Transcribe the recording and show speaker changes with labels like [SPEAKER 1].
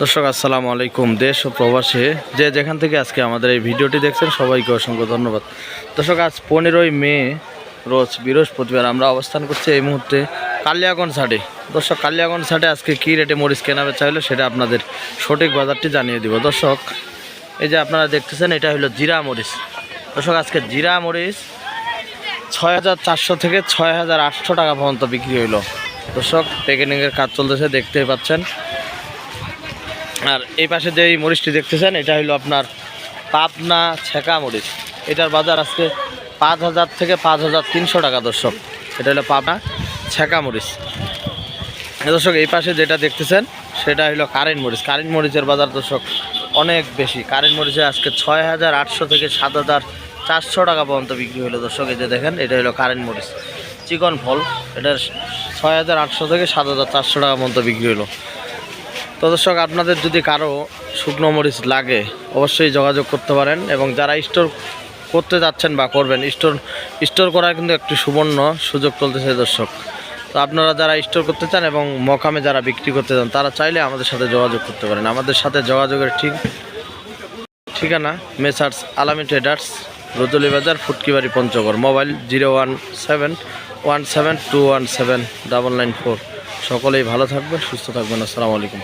[SPEAKER 1] দর্শক, আসসালামু আলাইকুম, দেশ ও প্রবাসে যে যেখান থেকে আজকে আমাদের এই ভিডিওটি দেখছেন, সবাইকে অসংখ্য ধন্যবাদ। দর্শক, আজ পনেরোই মে, রোজ বৃহস্পতিবার আমরা অবস্থান করছি এই মুহূর্তে কালিয়াগঞ্জ হাটে। দর্শক, কালিয়াগঞ্জ হাটে আজকে কী রেটে মরিচ কেনা বেচা হলো সেটা আপনাদের সঠিক বাজারটি জানিয়ে দিব। দর্শক, এই যে আপনারা দেখতেছেন, এটা হলো জিরা মরিচ। দর্শক, আজকে জিরা মরিচ ছয় হাজার চারশো থেকে ছয় হাজার আটশো টাকা পর্যন্ত বিক্রি হইল। দর্শক প্যাকেটিংয়ের কাজ চলতেছে, দেখতেই পাচ্ছেন। আর এই পাশে যে এই মরিচটি দেখতেছেন, এটা হলো আপনার পাবনা ছেঁকা মরিচ। এটার বাজার আজকে পাঁচ হাজার থেকে পাঁচ হাজার তিনশো টাকা, দর্শক। এটা হলো পাবনা ছেঁকা মরিচ। দর্শক, এই পাশে যেটা দেখতেছেন, সেটা হলো কারেন্ট মরিচ। কারেন্ট মরিচের বাজার, দর্শক, অনেক বেশি। কারেন্ট মরিচে আজকে ছয় হাজার আটশো থেকে সাত হাজার চারশো টাকা পর্যন্ত বিক্রি হলো। দর্শক, এই যে দেখেন, এটা হলো কারেন্ট মরিচ। চিকন ফল। এটার ছয় হাজার আটশো থেকে সাত হাজার চারশো টাকা পর্যন্ত বিক্রি হলো। তো দর্শক, আপনাদের যদি কারও শুকনো মরিচ লাগে, অবশ্যই যোগাযোগ করতে পারেন এবং যারা স্টোর করতে যাচ্ছেন বা করবেন, স্টোর স্টোর করার কিন্তু একটি সুবর্ণ সুযোগ চলতেছে দর্শক। তো আপনারা যারা স্টোর করতে চান এবং মকামে যারা বিক্রি করতে চান, তারা চাইলে আমাদের সাথে যোগাযোগ করতে পারেন। আমাদের সাথে যোগাযোগের ঠিক ঠিকানা মেসার্স আলামী ট্রেডার্স রজলি বাজার Futkibari, Panchagarh. Mobile zero one seven one seven two one seven double nine four. সকলেই ভালো থাকবেন, সুস্থ থাকবেন। আসসালামু আলাইকুম।